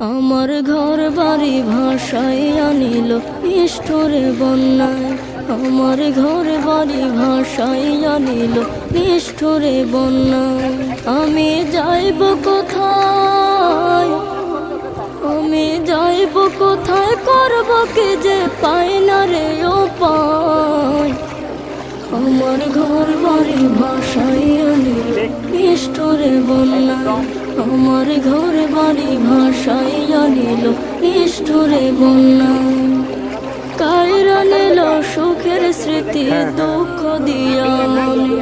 আমার ঘর বাড়ি ভাষায় আনিল নিষ্ঠুরে বন্যায়। আমার ঘর বাড়ি ভাষায় আনিল নিষ্ঠুরে বন্যায়। আমি যাইব কোথায়? আমি যাইব কোথায়? করব কি যে পাই না রে ও পাই আমার ঘর বাড়ি ভাষাই আনিল নিষ্ঠুরে বন্যায় আমার ঘর বাড়ি ভাষাই আনিল নিষ্ঠুরে বন্যায় কায়রা নিল সুখের স্মৃতি, দুঃখ দিয়া মনে।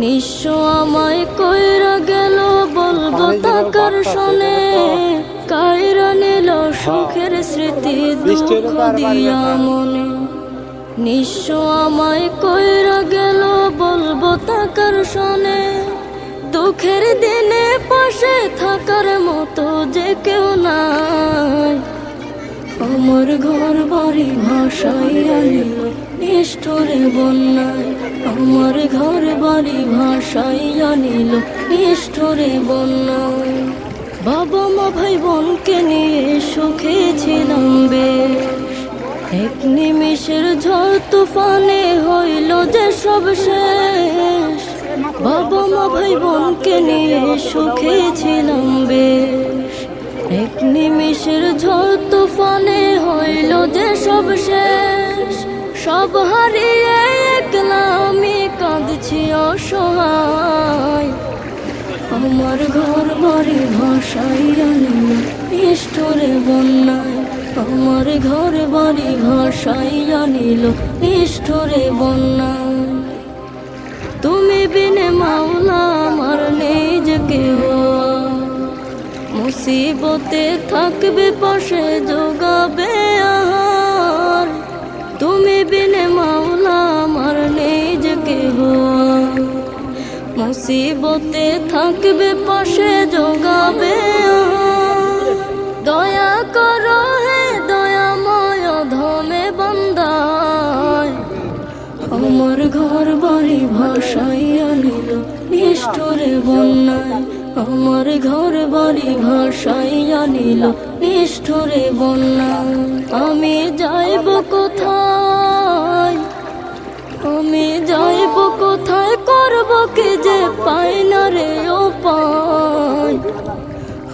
নিঃস্ব আমায় কইরা গেল, বলব তাকার শোনে। কায়রা নিল সুখের স্মৃতি, দুঃখ দিয়া মনে। নিঃস্ব আমায় কইরা গেল, বলব তাকার শোনে দুঃখের দিনে পাশে থাকার মতো যে কেউ নাই। আমার ঘর বাড়ি ভাষাই আনিল নিষ্ঠুরে বন্যায়। আমার ঘর বাড়ি ভাষাই আনিল নিষ্ঠুরে বন্যায়। বাবা মা ভাই বোনকে নিয়ে সুখে বেশ এক নিমিষের ঝড় তুফানে হইল যে সব শেষ। বাবা মা ভাই বোনকে নিয়ে সুখে ছিলাম বেশ। এক নিমিষের ঝড় তুফানে হইল যে সব শেষ। সব হারিয়ে একলা আমি কাঁদছি অসহায়। আমার ঘর বাড়ি ভাষাই আনিল নিষ্ঠুরে বন্যায়। আমার ঘর বাড়ি ভাষাই আনিল, নিষ্ঠুরে বন্যায় তুমি বিনে মাওলা, আমার নিজকে মুসিবতে থাকবে, পাশে যোগাবে আহার। তুমি বিনে মাওলা, আমার নিজকে মুসিবতে থাকবে, পাশে যোগাবে আহার। দয়া করো ঘর বাড়ি ভাষাই আনিল নিষ্ঠুরে বন্যায় আমার ঘর বাড়ি ভাষাই আনিল নিষ্ঠুরে বন্যায়, আমি যাইব কোথায়? আমি যাইব কোথায়? করব কি যে পাই না রে ও পাই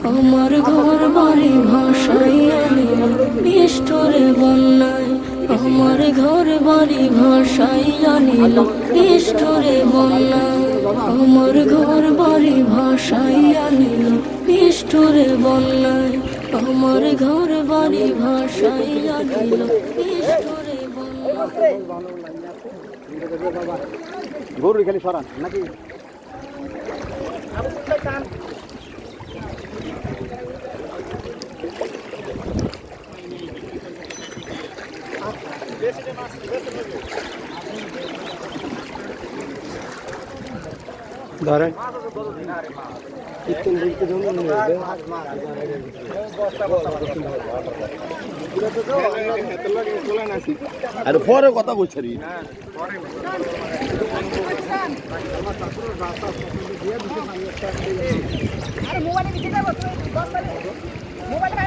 আমার ঘর বাড়ি ভাষাই আনিল নিষ্ঠুরে বন্যায় আমার ঘর বাড়ি ভাষাই আনিল নিষ্ঠুরে বন্যায় আমার ঘর বাড়ি ভাষাই আনিল নিষ্ঠুরে বন্যায় আমার ঘর বাড়ি ভাষাই আনিল নিষ্ঠুরে বন্যায় গরুর খালি সরান, নাকি? ধরেন। আরে পরে কথা বলছি রে। আরে মোবাইলে মোবাইলে